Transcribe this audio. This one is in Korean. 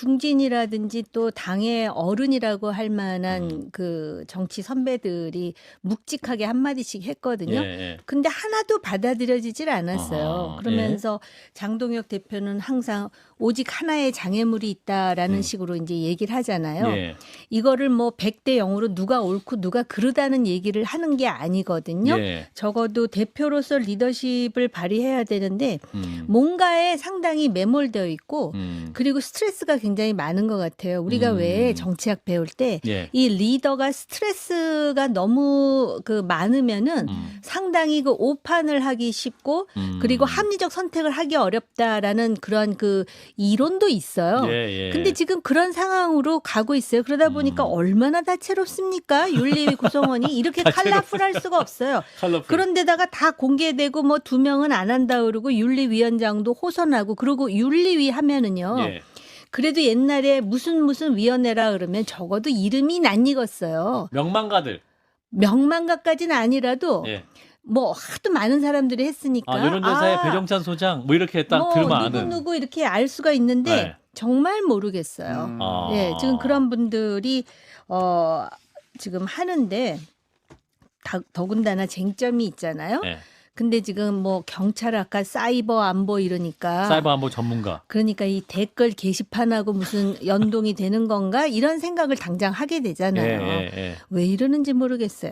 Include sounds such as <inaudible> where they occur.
중진이라든지 또 당의 어른이라고 할 만한 음. 그 정치 선배들이 묵직하게 한마디씩 했거든요. 예, 예. 근데 하나도 받아들여지질 않았어요. 아하, 그러면서 장동혁 대표는 항상 오직 하나의 장애물이 있다라는 음. 식으로 이제 얘기를 하잖아요. 예. 이거를 뭐 100대 0으로 누가 옳고 누가 그르다는 얘기를 하는 게 아니거든요. 예. 적어도 대표로서 리더십을 발휘해야 되는데 음. 뭔가에 상당히 매몰되어 있고 음. 그리고 스트레스가 굉장히 많은 것 같아요. 우리가 음. 왜 정치학 배울 때 이 예. 리더가 스트레스가 너무 그 많으면은 음. 상당히 그 오판을 하기 쉽고 음. 그리고 합리적 선택을 하기 어렵다라는 그런 그 이론도 있어요. 예, 예. 근데 지금 그런 상황으로 가고 있어요. 그러다 보니까 음. 얼마나 다채롭습니까? 윤리위 구성원이 이렇게 <laughs> 칼라풀할 수가 없어요. 컬러풀. 그런데다가 다 공개되고 뭐 두 명은 안 한다 그러고 윤리위원장도 호선하고 그러고 윤리위 하면은요. 예. 그래도 옛날에 무슨 무슨 위원회라 그러면 적어도 이름이 낯익었어요. 명망가들. 명망가까지는 아니라도 예. 뭐 하도 많은 사람들이 했으니까 아, 여론조사에 아, 배정찬 소장 뭐 이렇게 딱 뭐 들으면 누구 아는. 누구 이렇게 알 수가 있는데 네. 정말 모르겠어요. 음. 아. 예, 지금 그런 분들이 어 지금 하는데 다, 더군다나 쟁점이 있잖아요. 예. 근데 지금 뭐 경찰 아까 사이버 안보 이러니까 사이버 안보 전문가. 그러니까 이 댓글 게시판하고 무슨 연동이 되는 건가 이런 생각을 당장 하게 예, 되잖아요. 예, 예. 왜 이러는지 모르겠어요.